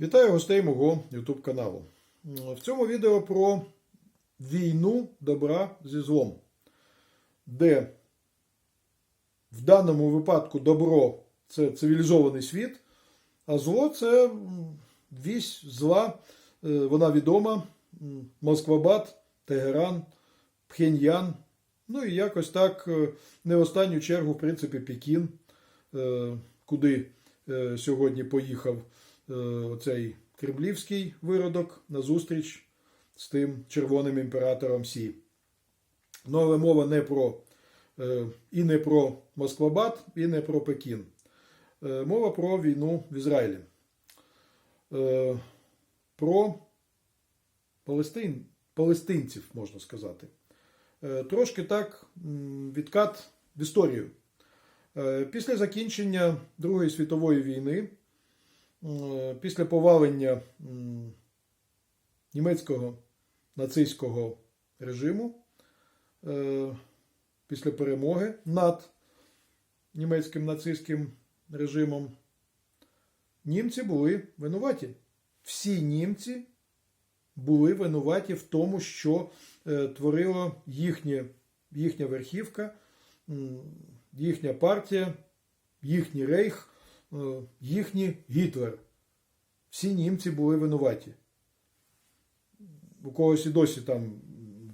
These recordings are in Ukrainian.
Вітаю гостей мого YouTube каналу. В цьому відео про війну добра зі злом, де в даному випадку добро це цивілізований світ, а зло це вісь зла, е, вона відома, Москвабад, Тегеран, Пхеньян, ну і якось так, е, не в останню чергу, в принципі, Пекін, е, куди сьогодні поїхав оцей кремлівський виродок на зустріч з тим червоним імператором Сі. Але мова не про е, і не про Москвабад, і не про Пекін. Е, Мова про війну в Ізраїлі. Е, Про палестин, палестинців, можна сказати. Е, Трошки так відкат в історію. Е, Після закінчення Другої світової війни, е, після повалення німецького нацистського режиму, е, після перемоги над німецьким нацистським режимом, німці були винуваті. Всі німці були винуваті в тому, що е, творила їхнє, їхня верхівка, їхня партія, їхній рейх, е, їхній Гітлер. Всі німці були винуваті. У когось і досі там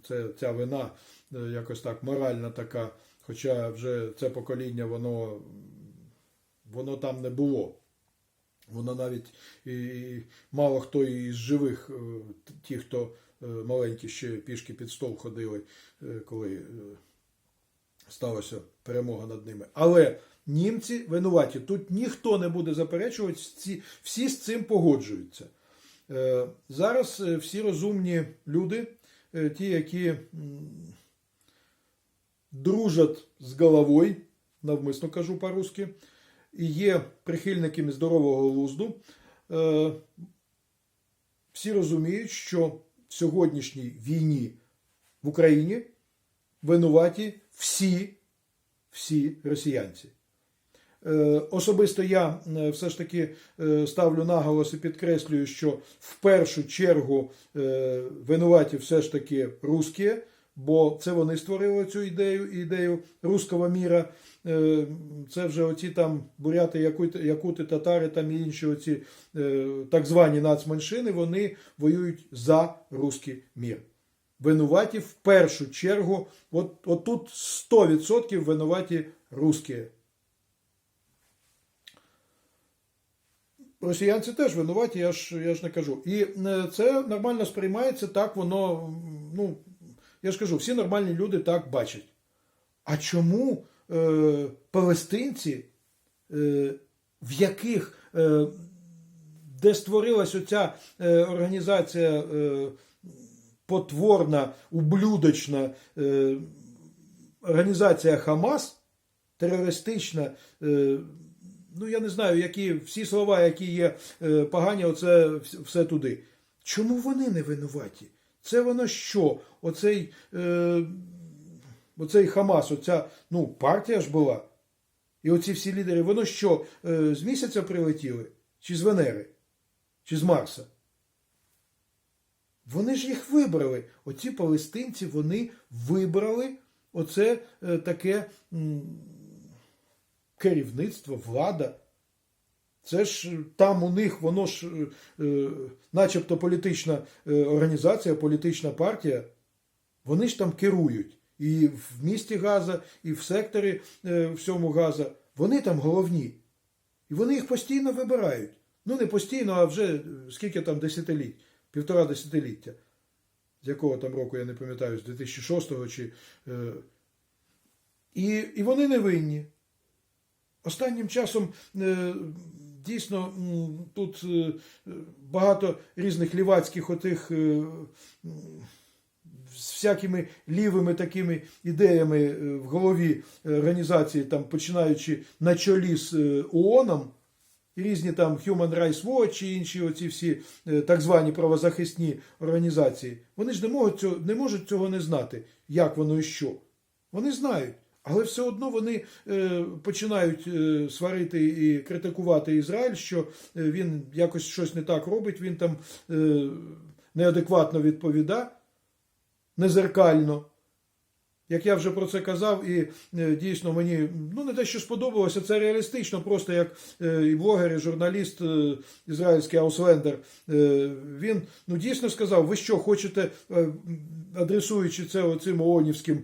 це, ця вина е, якось так моральна така, хоча вже це покоління, воно, воно там не було. Воно навіть і мало хто із живих, е, ті, хто е, маленькі ще пішки під стол ходили, е, коли е, сталася перемога над ними. Але німці винуваті. Тут ніхто не буде заперечувати, всі, з цим погоджуються. Е, Зараз е, всі розумні люди, е, ті, які дружать з головою, навмисно кажу по-русски, і є прихильниками здорового глузду, всі розуміють, що в сьогоднішній війні в Україні винуваті всі, всі росіянці. Е, Особисто я е, все ж таки е, ставлю наголос і підкреслюю, що в першу чергу винуваті все ж таки русські, бо це вони створили цю ідею, ідею руського міра. Це вже оці там буряти, якути, татари там і інші оці так звані нацменшини, вони воюють за руський мір. Винуваті в першу чергу, от, от тут 100% винуваті русські. Росіянці теж винуваті, я ж, я ж не кажу. І е, це нормально сприймається, так воно, ну, я ж кажу, всі нормальні люди так бачать. А чому е, палестинці, е, в яких, е, де створилась оця е, організація е, потворна, ублюдочна е, організація Хамас, терористична, е, ну я не знаю, які всі слова, які є е, погані, оце все туди. Чому вони не винуваті? Це воно що? Оцей, е, оцей Хамас, оця ну, партія ж була. І оці всі лідери, воно що, е, з місяця прилетіли? Чи з Венери? Чи з Марса? Вони ж їх вибрали. Оці палестинці вони вибрали оце е, таке керівництво, влада. Це ж е, там у них воно ж, е, начебто політична організація, політична партія. Вони ж там керують. І в місті Газа, і в секторі всьому Газа. Вони там головні. І вони їх постійно вибирають. Ну, не постійно, а вже скільки там десятиліть, півтора десятиліття. З якого там року, я не пам'ятаю, з 2006 чи. Е, і, і вони не винні. Останнім часом е, дійсно тут е, багато різних лівацьких отих. е, з всякими лівими такими ідеями е, в голові е, організації, там, починаючи на чолі з е, ООНом, різні там Human Rights Watch і інші оці всі е, так звані правозахисні організації, вони ж не можуть цього, не можуть цього не знати, як воно і що. Вони знають. Але все одно вони е, починають е, сварити і критикувати Ізраїль, що е, він якось щось не так робить, він там е, неадекватно відповідає, незеркально. Як я вже про це казав, і е, дійсно мені ну не те, що сподобалося, це реалістично, просто як е, і блогер, і журналіст е, ізраїльський Ауслендер. Він ну дійсно сказав: ви що хочете, адресуючи це оцим ООНівським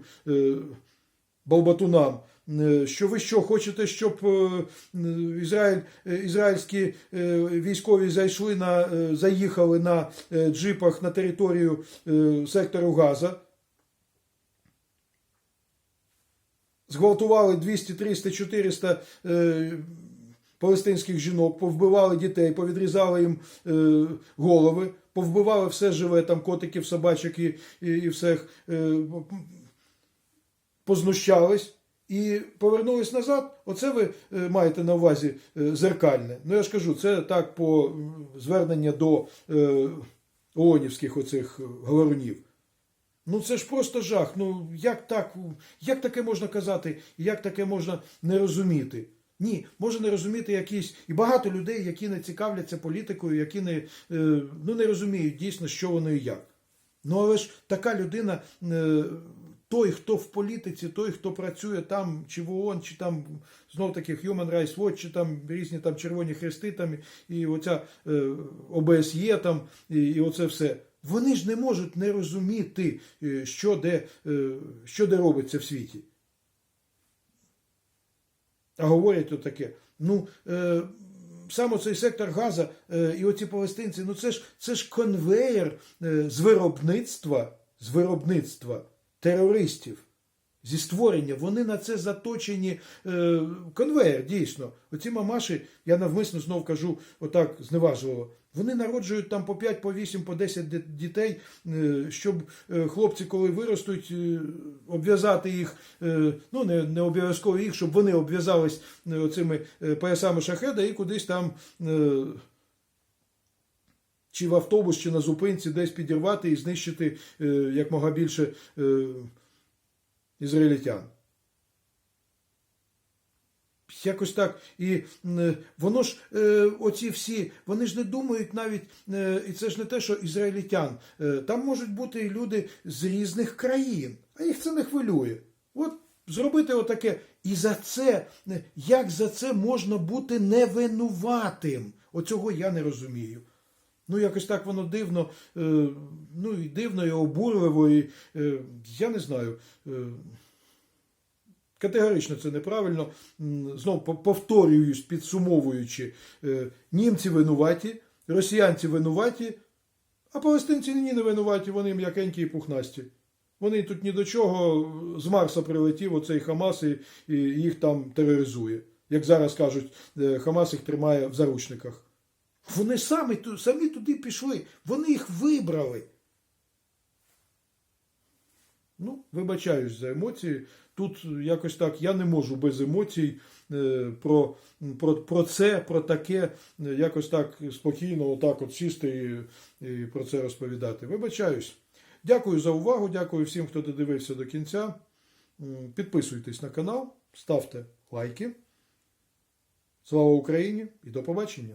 балбатунам, що ви що хочете, щоб Ізраїль, ізраїльські військові зайшли на заїхали на джипах на територію сектору Газа? Зґвалтували 200, 300, 400 е, палестинських жінок, повбивали дітей, повідрізали їм е, голови, повбивали все живе, там котиків, собачок і, і, і всіх, е, познущались. І повернулись назад. Оце ви е, маєте на увазі е, зеркальне. Ну я ж кажу, це так по звернення до е, ООНівських оцих говорунів. Ну це ж просто жах. Ну як так, як таке можна казати, як таке можна не розуміти? Ні, може не розуміти якісь і багато людей, які не цікавляться політикою, які не, е, ну, не розуміють дійсно, що воно і як. Ну але ж така людина, е, той, хто в політиці, той, хто працює там, чи в ООН, чи там знов таки Human Rights Watch, чи там різні там Червоні Хрести, там і оця е, ОБСЄ, там, і, і оце все. Вони ж не можуть не розуміти, е, що де, е, що де робиться в світі. А говорять отаке. Ну, е, саме цей сектор Газа і оці палестинці, ну це ж, це ж конвеєр з виробництва, з виробництва терористів. Зі створення, вони на це заточені конвеєр, дійсно. Оці мамаші, я навмисно знов кажу, отак зневажливо. Вони народжують там по 5, по 8, по 10 дітей, е, щоб е, хлопці, коли виростуть, е, обв'язати їх, ну не, не обов'язково їх, щоб вони обв'язались оцими е, поясами шахеда і кудись там. Чи в автобус, чи на зупинці десь підірвати і знищити е, як мога більше ізраїльтян. Якось так. І м, воно ж, е, оці всі, вони ж не думають навіть, е, і це ж не те, що ізраїльтян. Е, там можуть бути і люди з різних країн, а їх це не хвилює. От зробити отаке. І за це, е, як за це можна бути невинуватим? Оцього я не розумію. Ну, якось так воно дивно, е, ну і дивно, і обурливо, і е, я не знаю. Категорично це неправильно. Знов повторююсь, підсумовуючи, е, німці винуваті, росіянці винуваті, а палестинці ні не винуваті, вони м'якенькі і пухнасті. Вони тут ні до чого, з Марса прилетів оцей Хамас і, і їх там тероризує. Як зараз кажуть, е, Хамас їх тримає в заручниках. Вони самі, самі туди пішли, вони їх вибрали. Ну, вибачаюсь за емоції. Тут якось так я не можу без емоцій е, про, про, про це, про таке, е, якось так спокійно, отак от сісти і, і про це розповідати. Вибачаюсь. Дякую за увагу, дякую всім, хто додивився до кінця. Підписуйтесь на канал, ставте лайки. Слава Україні і до побачення!